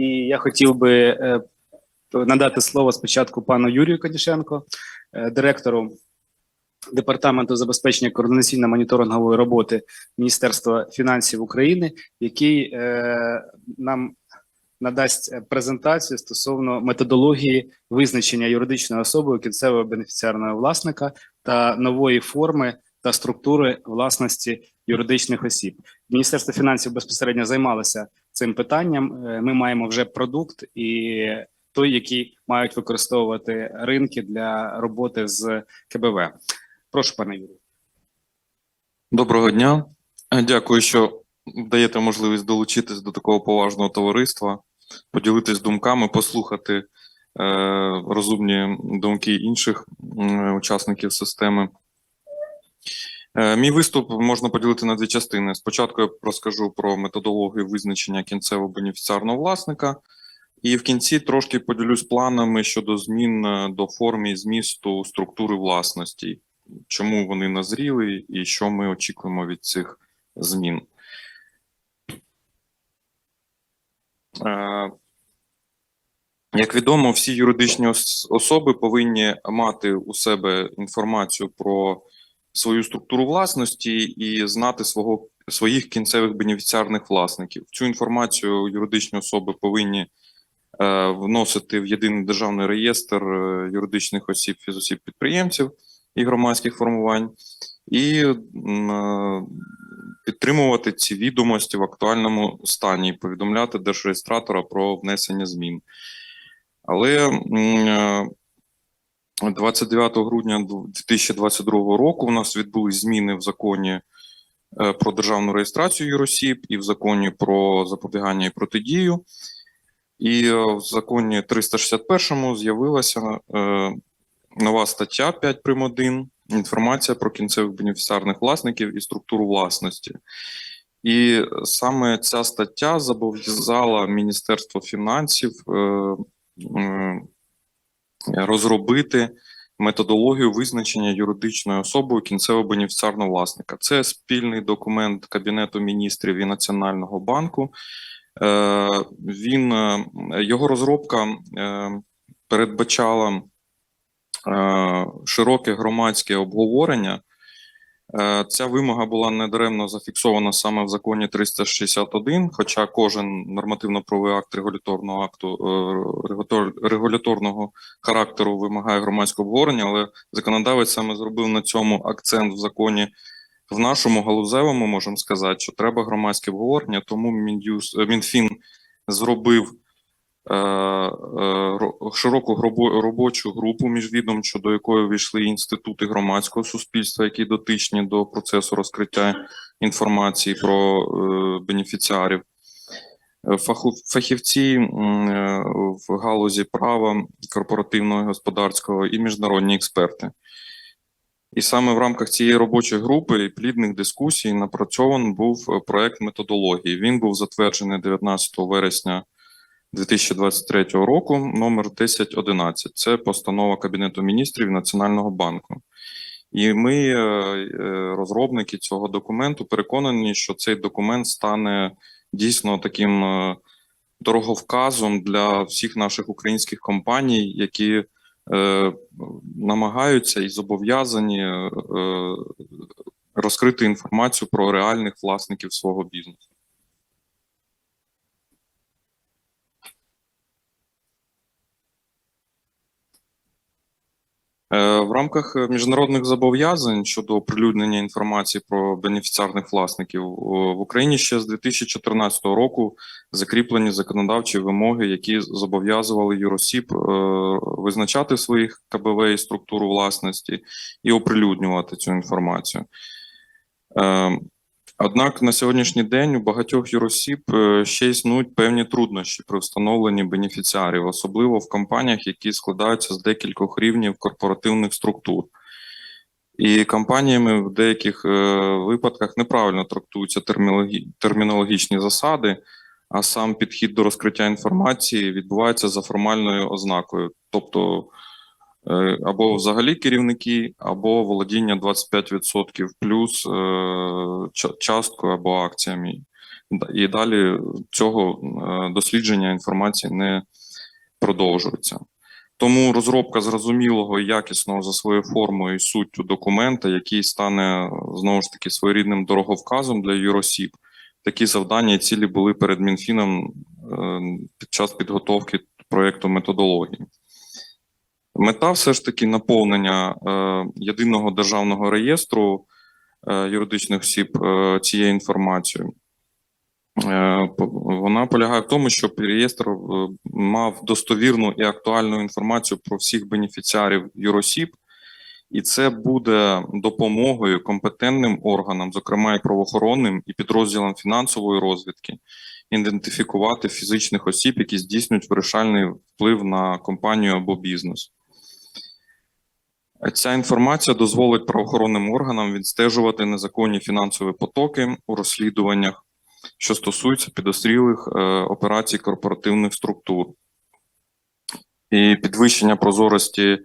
І я хотів би е, надати слово спочатку пану Юрію Кадішенко, е, директору департаменту забезпечення координаційно-моніторингової роботи Міністерства фінансів України, який е, нам надасть презентацію стосовно методології визначення юридичної особи кінцевого бенефіціарного власника та нової форми та структури власності юридичних осіб. Міністерство фінансів безпосередньо займалося цим питанням. Е, Ми маємо вже продукт і той, який мають використовувати ринки для роботи з КБВ. Прошу, пане Юрію. Доброго дня. Е, Дякую, що даєте можливість долучитись до такого поважного товариства, поділитись думками, послухати е, розумні думки інших м, учасників системи. Е, мій виступ можна поділити на дві частини. Спочатку я розкажу про методологію визначення кінцевого бенефіціарного власника, і в кінці трошки поділюсь планами щодо змін е, до форми і змісту структури власності чому вони назріли і що ми очікуємо від цих змін. Е, Як відомо, всі юридичні особи повинні мати у себе інформацію про свою структуру власності і знати свого, своїх кінцевих бенефіціарних власників. Цю інформацію юридичні особи повинні е, вносити в єдиний державний реєстр е, юридичних осіб, фізосіб підприємців і громадських формувань, і е, підтримувати ці відомості в актуальному стані, і повідомляти держреєстратора про внесення змін. Але е, 29 грудня 2022 року у нас відбулись зміни в законі е, про державну реєстрацію юросіб і в законі про запобігання і протидію. І е, в законі 361 з'явилася е, нова стаття 5 прим. 1 інформація про кінцевих бенефіціарних власників і структуру власності. І саме ця стаття зобов'язала Міністерство фінансів розробити методологію визначення юридичною особою кінцевого бенефіціарного власника. Це спільний документ Кабінету міністрів і Національного банку. Е, Він е, його розробка е, передбачала широке громадське обговорення. Е, Ця вимога була недаремно зафіксована саме в законі 361, хоча кожен нормативно-правовий акт регуляторного акту е, регуляторного характеру вимагає громадського обговорення, але законодавець саме зробив на цьому акцент в законі. В нашому галузевому можемо сказати, що треба громадське обговорення, тому Мін'юз, е, Мінфін зробив ро- широку робочу групу міжвідомчу, до якої війшли інститути громадського суспільства, які дотичні до процесу розкриття інформації про е, бенефіціарів. Е, Фахівці е, в галузі права корпоративного господарського і міжнародні експерти. І саме в рамках цієї робочої групи і плідних дискусій напрацьований був е, проект методології. Він був затверджений 19 вересня 2023 року, номер 1011. Це постанова Кабінету міністрів Національного банку. І ми, е, е, розробники цього документу, переконані, що цей документ стане дійсно таким е, дороговказом для всіх наших українських компаній, які намагаються і зобов'язані розкрити інформацію про реальних власників свого бізнесу. В рамках е, міжнародних зобов'язань щодо оприлюднення інформації про бенефіціарних власників в Україні ще з 2014 року закріплені законодавчі вимоги, які зобов'язували юросіб е, визначати своїх КБВ і структуру власності і оприлюднювати цю інформацію. Однак на сьогоднішній день у багатьох юросіб е, ще існують певні труднощі при встановленні бенефіціарів, особливо в компаніях, які складаються з декількох рівнів корпоративних структур. І компаніями в деяких е, випадках неправильно трактуються термінологічні засади, а сам підхід до розкриття інформації відбувається за формальною ознакою, тобто або взагалі керівники, або володіння 25% плюс е, часткою або акціями і далі цього е, дослідження інформації не продовжується. Тому розробка зрозумілого і якісного за своєю формою і суттю документа, який стане знову ж таки своєрідним дороговказом для юросіб. Такі завдання і цілі були перед Мінфіном е, під час підготовки проєкту методології. Мета все ж таки наповнення е, єдиного державного реєстру е, юридичних осіб е, цією інформацією. Е, Вона полягає в тому, щоб реєстр е, мав достовірну і актуальну інформацію про всіх бенефіціарів юросіб, і це буде допомогою компетентним органам, зокрема і правоохоронним, і підрозділам фінансової розвідки, ідентифікувати фізичних осіб, які здійснюють вирішальний вплив на компанію або бізнес. Ця інформація дозволить правоохоронним органам відстежувати незаконні фінансові потоки у розслідуваннях, що стосуються підозрілих е, операцій корпоративних структур. І підвищення прозорості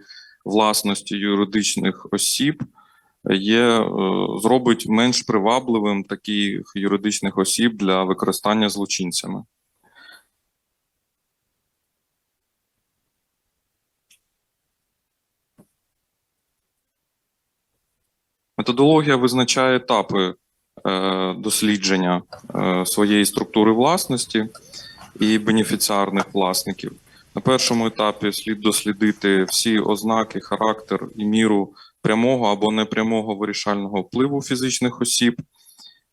власності юридичних осіб є, е, зробить менш привабливим таких юридичних осіб для використання злочинцями. Методологія визначає етапи е, дослідження е, своєї структури власності і бенефіціарних власників. На першому етапі слід дослідити всі ознаки, характер і міру прямого або непрямого вирішального впливу фізичних осіб,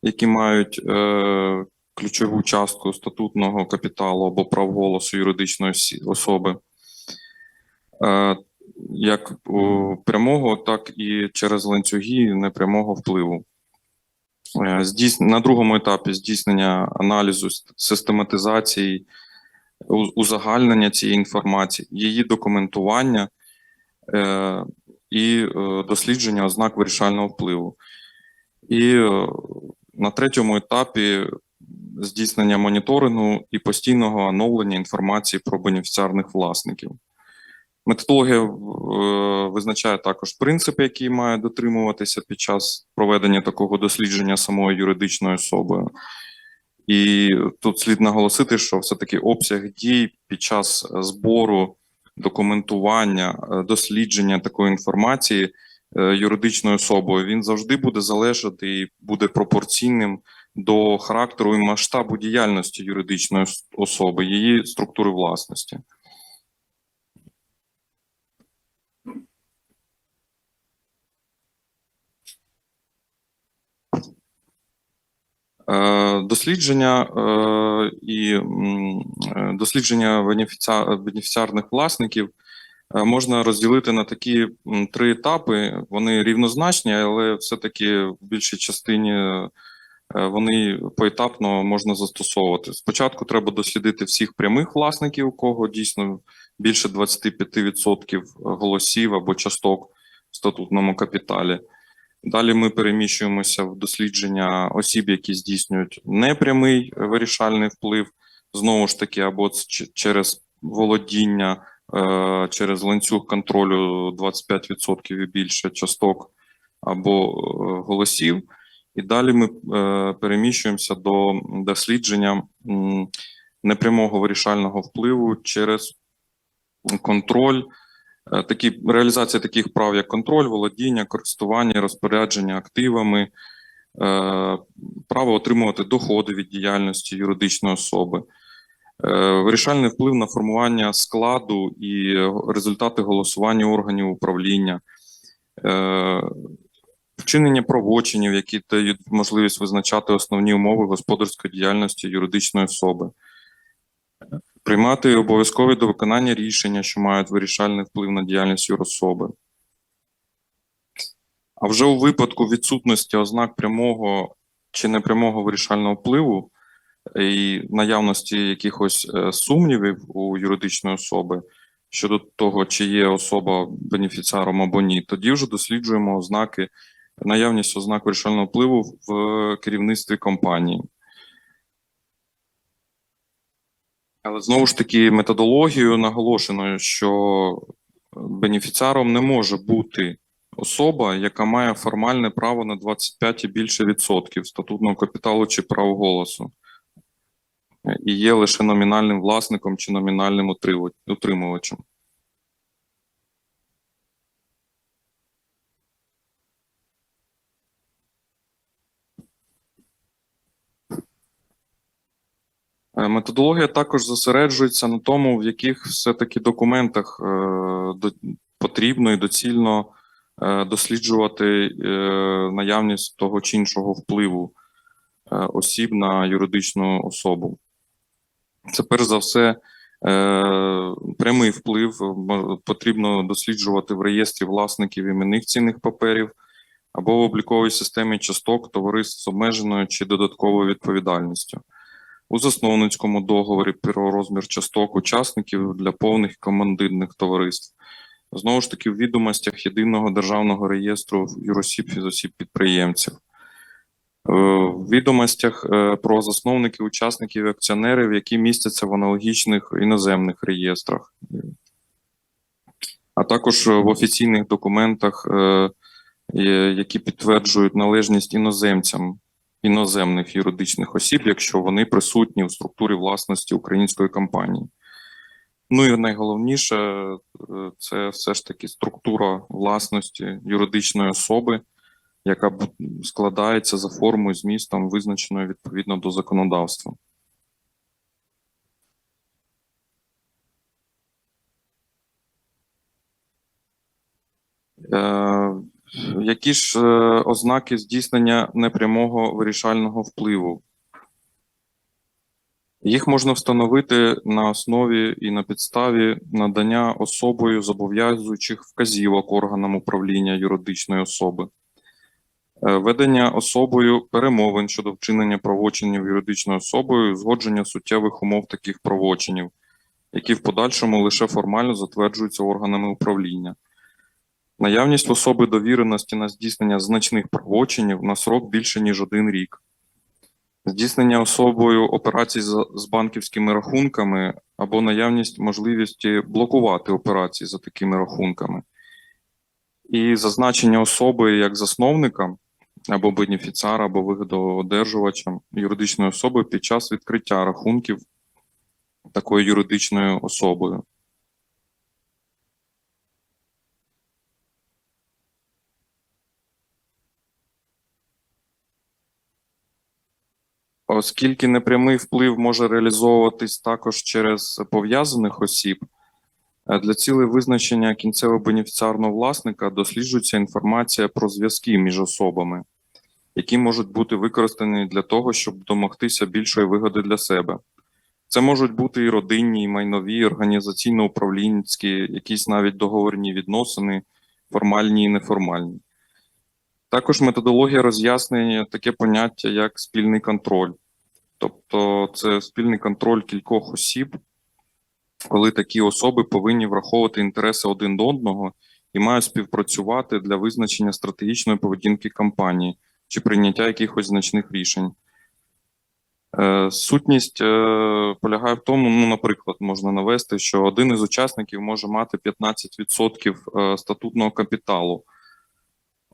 які мають е, ключову частку статутного капіталу або прав голосу юридичної особи. Як прямого, так і через ланцюги непрямого впливу. Е, На другому етапі здійснення аналізу систематизації, узагальнення цієї інформації, її документування е, і е, дослідження ознак вирішального впливу. І на третьому етапі здійснення моніторингу і постійного оновлення інформації про бенефіціарних власників. Методологія е, визначає також принципи, які має дотримуватися під час проведення такого дослідження самою юридичною особою. І тут слід наголосити, що все-таки обсяг дій під час збору, документування, е, дослідження такої інформації е, юридичною особою він завжди буде залежати і буде пропорційним до характеру і масштабу діяльності юридичної особи, її структури власності. Дослідження е, і е, дослідження бенефіціарних власників е, можна розділити на такі три етапи. Вони рівнозначні, але все-таки в більшій частині е, вони поетапно можна застосовувати. Спочатку треба дослідити всіх прямих власників, у кого дійсно більше 25% голосів або часток в статутному капіталі. Далі ми переміщуємося в дослідження осіб, які здійснюють непрямий вирішальний вплив, знову ж таки, або через володіння, е, через ланцюг контролю 25% і більше часток або е, голосів. І далі ми е, переміщуємося до дослідження непрямого вирішального впливу через контроль Такі реалізація таких прав, як контроль, володіння, користування, розпорядження активами, е, право отримувати доходи від діяльності юридичної особи, е, вирішальний вплив на формування складу і результати голосування органів управління, е, вчинення правочинів, які дають можливість визначати основні умови господарської діяльності юридичної особи приймати обов'язкові до виконання рішення, що мають вирішальний вплив на діяльність юрособи. А вже у випадку відсутності ознак прямого чи непрямого вирішального впливу і наявності якихось е, сумнівів у юридичної особи щодо того, чи є особа бенефіціаром або ні, тоді вже досліджуємо ознаки, наявність ознак вирішального впливу в керівництві компанії. Але знову ж таки, методологією наголошено, що бенефіціаром не може бути особа, яка має формальне право на 25 і більше відсотків статутного капіталу чи прав голосу. і є лише номінальним власником чи номінальним утримувачем. Методологія також зосереджується на тому, в яких все-таки документах е, потрібно і доцільно е, досліджувати е, наявність того чи іншого впливу осіб на юридичну особу. Це перш за все прямий вплив потрібно досліджувати в реєстрі власників іменних цінних паперів або в обліковій системі часток товариств з обмеженою чи додатковою відповідальністю у засновницькому договорі про розмір часток учасників для повних командирних товариств. Знову ж таки, в відомостях єдиного державного реєстру юросіб фізосіб підприємців. Е, В відомостях е, про засновників, учасників і акціонерів, які містяться в аналогічних іноземних реєстрах, а також в офіційних документах, е, які підтверджують належність іноземцям іноземних юридичних осіб, якщо вони присутні у структурі власності української компанії. Ну і найголовніше е, це все ж таки структура власності юридичної особи, яка складається за формою змістом, визначеною відповідно до законодавства. Які ж е, ознаки здійснення непрямого вирішального впливу? Їх можна встановити на основі і на підставі надання особою зобов'язуючих вказівок органам управління юридичної особи, Е, ведення особою перемовин щодо вчинення правочинів юридичною особою, узгодження суттєвих умов таких правочинів, які в подальшому лише формально затверджуються органами управління. Наявність особи довіреності на здійснення значних правочинів на срок більше ніж один рік. Здійснення особою операцій з банківськими рахунками або наявність можливості блокувати операції за такими рахунками. І зазначення особи як засновника або бенефіціара, або вигодоодержувача юридичної особи під час відкриття рахунків такою юридичною особою. Оскільки непрямий вплив може реалізовуватись також через пов'язаних осіб, е, для цілей визначення кінцевого бенефіціарного власника досліджується інформація про зв'язки між особами, які можуть бути використані для того, щоб домогтися більшої вигоди для себе. Це можуть бути і родинні, і майнові, і організаційно-управлінські, якісь навіть договорні відносини, формальні і неформальні. Також методологія роз'яснення таке поняття, як спільний контроль. Тобто це спільний контроль кількох осіб, коли такі особи повинні враховувати інтереси один до одного і мають співпрацювати для визначення стратегічної поведінки компанії чи прийняття якихось значних рішень. Е, Сутність е, полягає в тому, ну, наприклад, можна навести, що один із учасників може мати 15% е, статутного капіталу.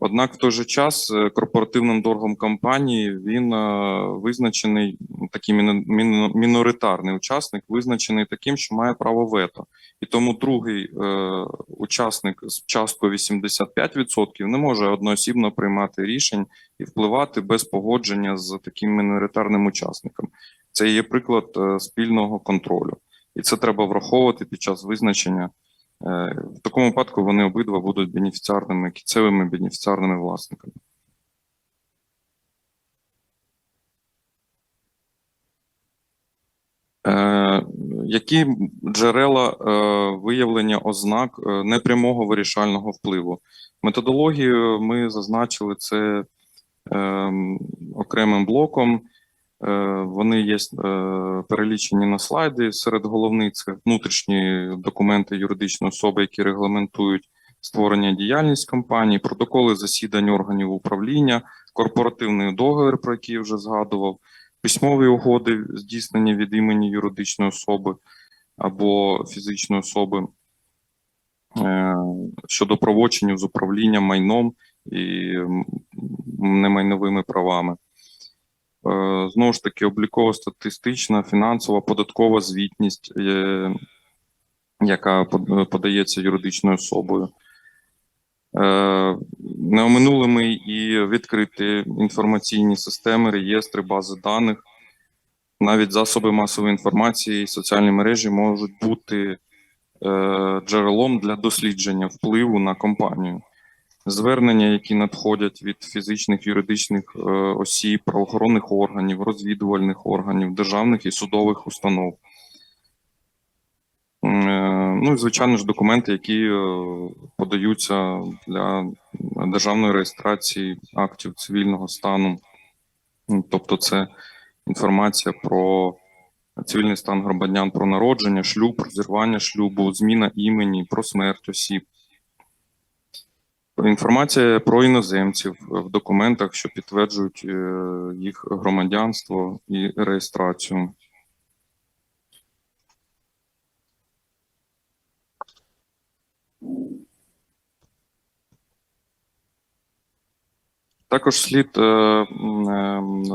Однак в той же час е, корпоративним торгом компанії він е, визначений такий міно- міно- міноритарний учасник, визначений таким, що має право вето. І тому другий е, учасник з часткою 85% не може одноосібно приймати рішень і впливати без погодження з таким міноритарним учасником. Це є приклад спільного контролю, і це треба враховувати під час визначення. Е, В такому випадку вони обидва будуть бенефіціарними, кінцевими бенефіціарними власниками. Е, Які джерела е, виявлення ознак непрямого вирішального впливу? Методологію ми зазначили це е, окремим блоком. Е, Вони є е, перелічені на слайді. Серед головних це внутрішні документи юридичної особи, які регламентують створення діяльність компанії, протоколи засідань органів управління, корпоративний договір, про який я вже згадував, письмові угоди, здійснені від імені юридичної особи або фізичної особи е, щодо правочинів з управлінням майном і немайновими правами. Е, Знову ж таки, обліково-статистична, фінансова, податкова звітність, е, яка подається юридичною особою. Е, Не оминулими і відкриті інформаційні системи, реєстри, бази даних, навіть засоби масової інформації, і соціальні мережі можуть бути джерелом для дослідження впливу на компанію. Звернення, які надходять від фізичних юридичних е, осіб, правоохоронних органів, розвідувальних органів, державних і судових установ. Е, Ну і звичайно ж документи, які е, подаються для державної реєстрації актів цивільного стану. Ну, Тобто, це інформація про цивільний стан громадян, про народження, шлюб, розірвання шлюбу, зміна імені, про смерть осіб. Інформація про іноземців в документах, що підтверджують е, їх громадянство і реєстрацію. Також слід е, е,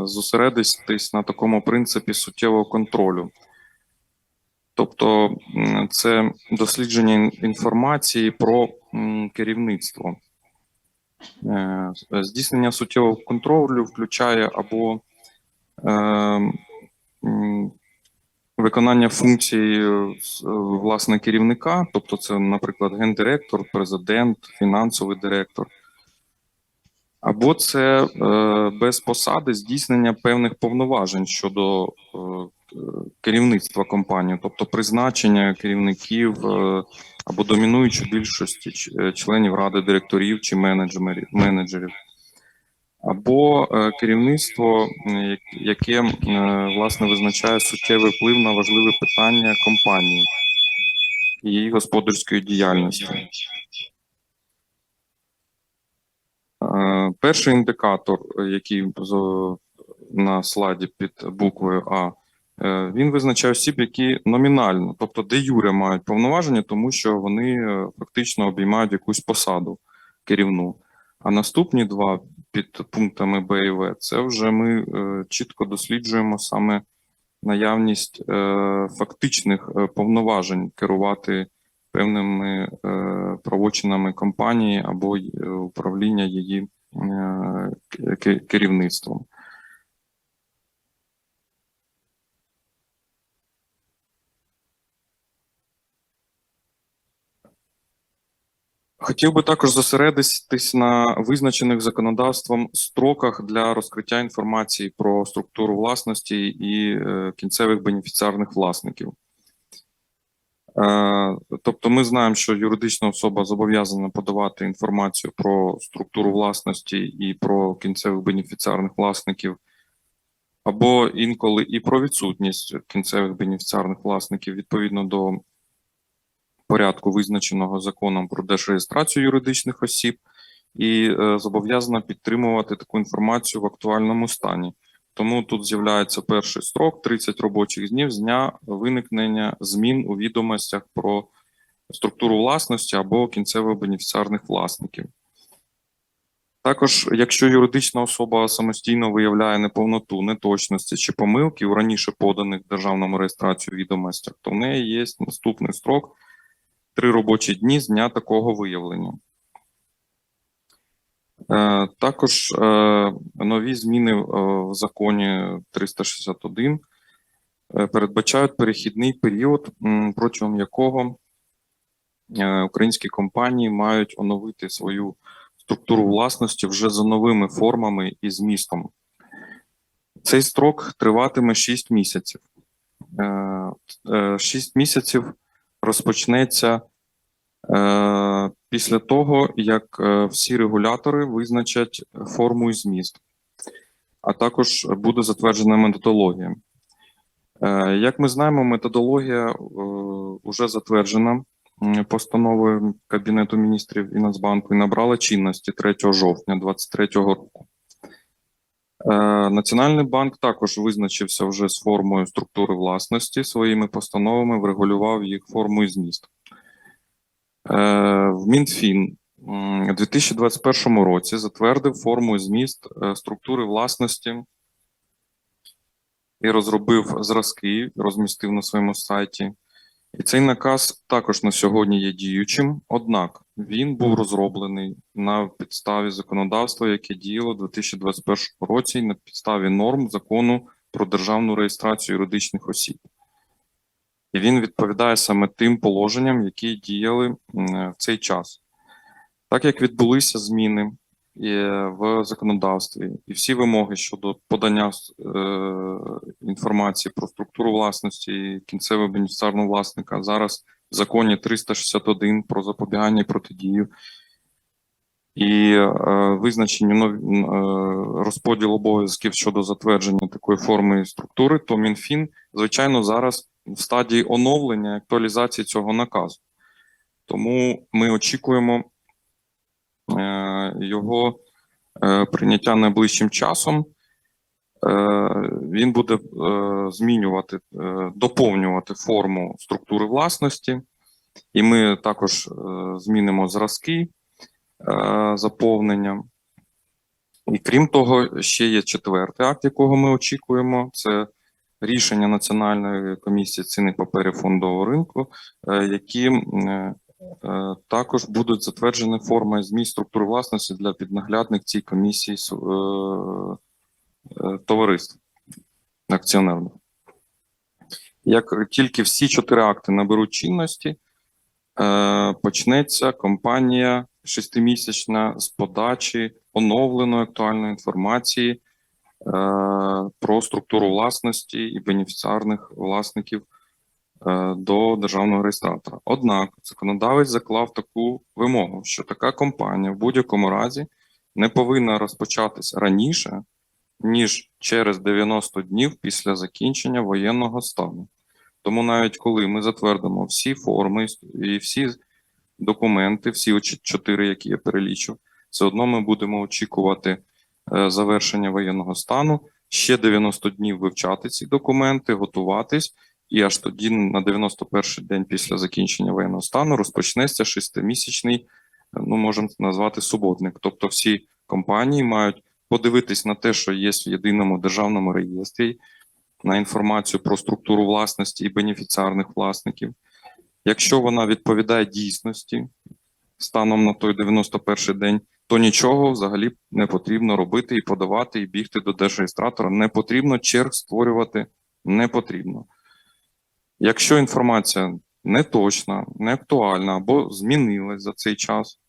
зосередитись на такому принципі суттєвого контролю. Тобто це дослідження інформації про керівництво. Е, Здійснення суттєвого контролю включає або е, виконання функцій е, е, власне керівника, тобто це, наприклад, гендиректор, президент, фінансовий директор. Або це е, без посади здійснення певних повноважень щодо е, е, керівництва компанії, тобто призначення керівників е, або домінуючої більшості е, членів ради директорів чи менеджерів. Або е, керівництво, яке е, власне визначає суттєвий вплив на важливі питання компанії і її господарської діяльності. Перший індикатор, який на слайді під буквою А, він визначає осіб, які номінально, тобто де юре мають повноваження, тому що вони е, фактично обіймають якусь посаду керівну. А наступні два під пунктами Б і В це вже ми е, чітко досліджуємо саме наявність е, фактичних е, повноважень керувати певними е, правочинами компанії або е, управління її е, керівництвом. Хотів би також зосередитись на визначених законодавством строках для розкриття інформації про структуру власності і е, кінцевих бенефіціарних власників. Е, Тобто, ми знаємо, що юридична особа зобов'язана подавати інформацію про структуру власності і про кінцевих бенефіціарних власників, або інколи і про відсутність кінцевих бенефіціарних власників відповідно до порядку, визначеного законом про держреєстрацію юридичних осіб, і е, зобов'язана підтримувати таку інформацію в актуальному стані. Тому тут з'являється перший строк 30 робочих днів з дня виникнення змін у відомостях про структуру власності або кінцевих бенефіціарних власників. Також, якщо юридична особа самостійно виявляє неповноту, неточності чи помилки у раніше поданих державному реєстрацію відомостях, то в неї є наступний строк три робочі дні з дня такого виявлення. Е, Також е, нові зміни е, в законі 361 е, передбачають перехідний період, протягом якого українські компанії мають оновити свою структуру власності вже за новими формами і змістом. Цей строк триватиме 6 місяців. 6 місяців розпочнеться е, після того, як е, всі регулятори визначать форму і зміст, а також буде затверджена методологія. Е, Як ми знаємо, методологія вже затверджена постановою Кабінету міністрів і Нацбанку і набрала чинності 3 жовтня 2023 року. Е, Національний банк також визначився вже з формою структури власності своїми постановами, врегулював їх форму і зміст. Е, В Мінфін у 2021 році затвердив форму і зміст е, структури власності і розробив зразки, розмістив на своєму сайті. І цей наказ також на сьогодні є діючим, однак він був розроблений на підставі законодавства, яке діяло у 2021 році, на підставі норм закону про державну реєстрацію юридичних осіб. І він відповідає саме тим положенням, які діяли в цей час. Так як відбулися зміни е, в законодавстві, і всі вимоги щодо подання е, інформації про структуру власності кінцевого бенефіціарного власника зараз законі 361 про запобігання і протидію. І е, визначені нові е, розподіл обов'язків щодо затвердження такої форми і структури, то МінФін, звичайно, зараз в стадії оновлення і актуалізації цього наказу. Тому ми очікуємо е, його е, прийняття найближчим часом. Е, Він буде е, змінювати, е, доповнювати форму структури власності, і ми також змінимо зразки заповнення. І крім того, ще є четвертий акт, якого ми очікуємо. Це рішення Національної комісії цінних паперів фондового ринку, які також будуть затверджені форма і зміст структури власності для піднаглядних цій комісії товариств акціонерних. Як тільки всі чотири акти наберуть чинності, е, почнеться кампанія шестимісячна з подачі оновленої актуальної інформації е, про структуру власності і бенефіціарних власників е, до державного реєстратора. Однак законодавець заклав таку вимогу, що така компанія в будь-якому разі не повинна розпочатись раніше, ніж через 90 днів після закінчення воєнного стану. Тому навіть коли ми затвердимо всі форми і всі документи, всі чотири, які я перелічив, все одно ми будемо очікувати е, завершення воєнного стану, ще 90 днів вивчати ці документи, готуватись, і аж тоді, на 91-й день після закінчення воєнного стану, розпочнеться шестимісячний, е, ну можемо назвати суботник. Тобто, всі компанії мають подивитись на те, що є в єдиному державному реєстрі, на інформацію про структуру власності і бенефіціарних власників. Якщо вона відповідає дійсності станом на той 91 день, то нічого взагалі не потрібно робити і подавати, і бігти до держреєстратора. Не потрібно черг створювати, не потрібно. Якщо інформація не точна, не актуальна або змінилась за цей час,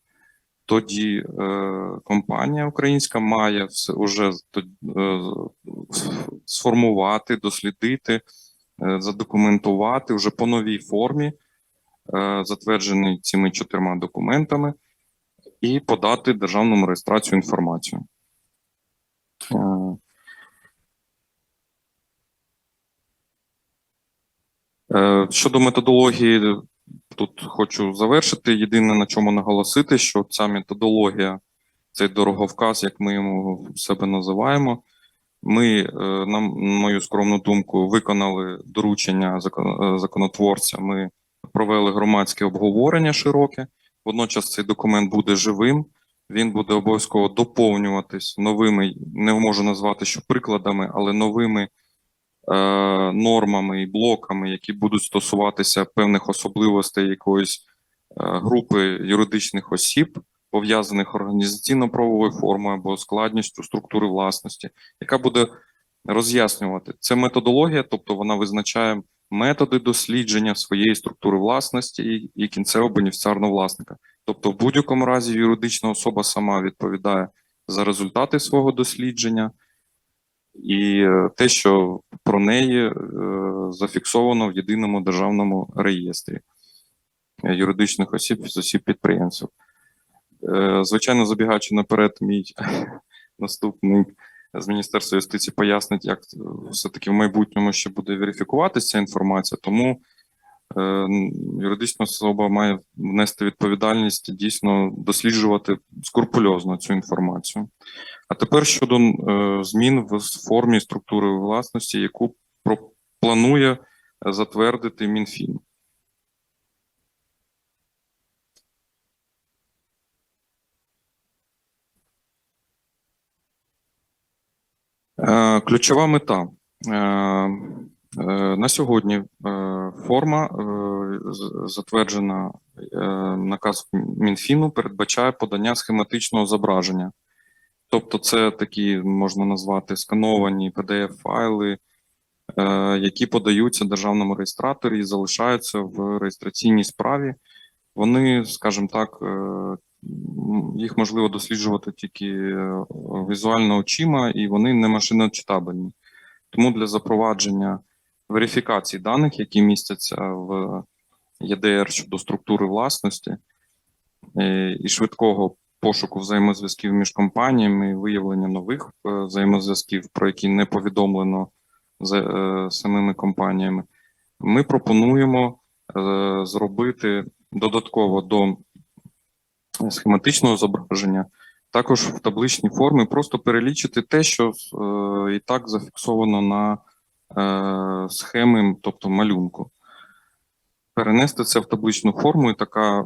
тоді е, компанія українська має все уже е, сформувати, дослідити, е, задокументувати вже по новій формі, е, затверджений цими чотирма документами, і подати державному реєстрацію інформацію. Е, Е, Щодо методології, тут хочу завершити. Єдине, на чому наголосити, що ця методологія, цей дороговказ, як ми в себе називаємо, ми, е, на мою скромну думку, виконали доручення е, законотворця. Ми провели громадське обговорення широке. Водночас цей документ буде живим. Він буде обов'язково доповнюватись новими, не можу назвати що прикладами, але новими нормами і блоками, які будуть стосуватися певних особливостей якоїсь е, групи юридичних осіб, пов'язаних організаційно-правовою формою або складністю структури власності, яка буде роз'яснювати це методологія, тобто вона визначає методи дослідження своєї структури власності і кінцевого бенефіціарного власника. Тобто, в будь-якому разі юридична особа сама відповідає за результати свого дослідження, і е, те, що про неї е, зафіксовано в єдиному державному реєстрі е, юридичних осіб з осіб підприємців. Звичайно, забігаючи наперед, мій наступник з Міністерства юстиції пояснить, як все-таки в майбутньому ще буде верифікуватися ця інформація, тому юридична особа має внести відповідальність дійсно досліджувати скрупульозно цю інформацію. А тепер щодо е, змін в формі структури власності, яку планує е, затвердити Мінфін. Е, Ключова мета Е, е, На сьогодні е, форма, е, затверджена е, наказ Мінфіну, передбачає подання схематичного зображення. Тобто, це такі можна назвати скановані PDF-файли, е, які подаються державному реєстраторі і залишаються в реєстраційній справі. Вони, скажімо так, е, їх можливо досліджувати тільки е, візуально очима, і вони не машиночитабельні. Тому для запровадження верифікації даних, які містяться в ЄДР щодо структури власності е, і швидкого пошуку взаємозв'язків між компаніями, виявлення нових е, взаємозв'язків, про які не повідомлено е, самими компаніями, ми пропонуємо зробити додатково до схематичного зображення також в табличній формі просто перелічити те, що і так зафіксовано на е, схемі, тобто малюнку. Перенести це в табличну форму, і така е,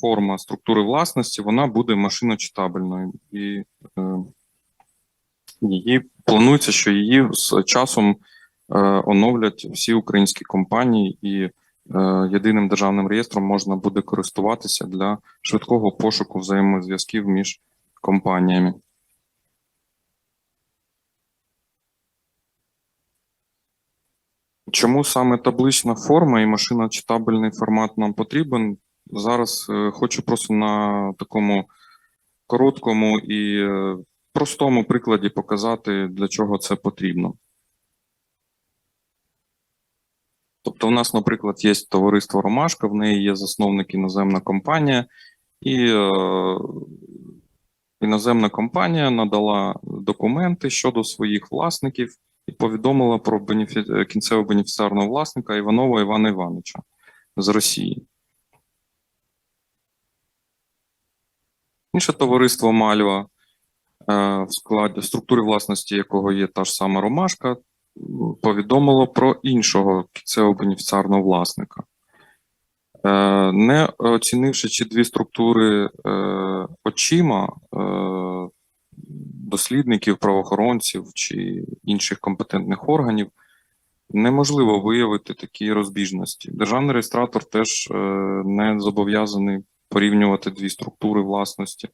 форма структури власності вона буде машиночитабельною. І е, її планується, що її з часом оновлять всі українські компанії, і єдиним державним реєстром можна буде користуватися для швидкого пошуку взаємозв'язків між компаніями. Чому саме таблична форма і машиночитабельний формат нам потрібен? Зараз е, хочу просто на такому короткому і е, простому прикладі показати, для чого це потрібно. Тобто, у нас, наприклад, є товариство Ромашка, в неї є засновник іноземна компанія, і е, іноземна компанія надала документи щодо своїх власників і повідомила про бенефі... е, кінцевого бенефіціарного власника Іванова Івана Івановича з Росії. Інше товариство Мальва, е, в складі в структурі власності якого є та ж сама Ромашка, повідомило про іншого кінцевого бенефіціарного власника. Е, Не оцінивши чи дві структури очима дослідників, правоохоронців чи інших компетентних органів, неможливо виявити такі розбіжності. Державний реєстратор теж е, не зобов'язаний порівнювати дві структури власності.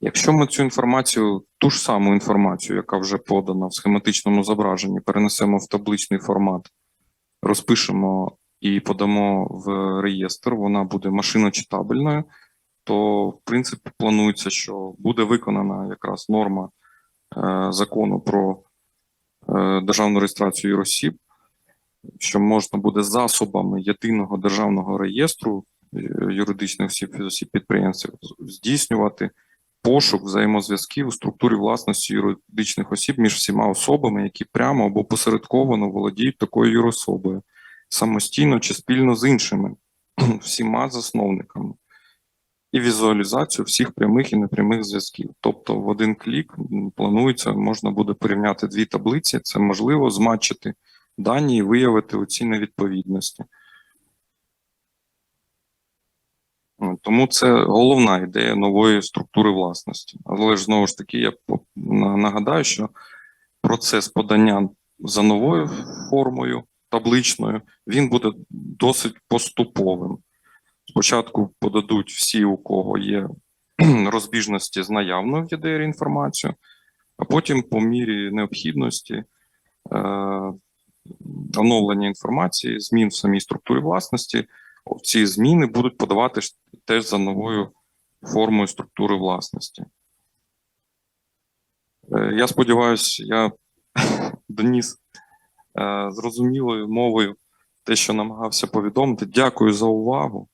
Якщо ми цю інформацію, ту ж саму інформацію, яка вже подана в схематичному зображенні, перенесемо в табличний формат, розпишемо і подамо в реєстр, вона буде машиночитабельною, то в принципі планується, що буде виконана якраз норма е, закону про е, державну реєстрацію юросіб, що можна буде засобами єдиного державного реєстру е, юридичних осіб осіб підприємців здійснювати пошук взаємозв'язків у структурі власності юридичних осіб між всіма особами, які прямо або посередковано володіють такою юрособою, самостійно чи спільно з іншими всіма засновниками, і візуалізацію всіх прямих і непрямих зв'язків. Тобто, в один клік планується, можна буде порівняти дві таблиці. Це можливо зматчити дані і виявити оці невідповідності. Тому це головна ідея нової структури власності. Але ж знову ж таки, я нагадаю, що процес подання за новою формою табличною він буде досить поступовим. Спочатку подадуть всі, у кого є розбіжності з наявною в ЄДР інформацією, а потім, по мірі необхідності, е, оновлення інформації, змін в самій структурі власності, ці зміни будуть подавати теж за новою формою структури власності. Е, Я сподіваюся, я доніс е, зрозумілою мовою те, що намагався повідомити. Дякую за увагу.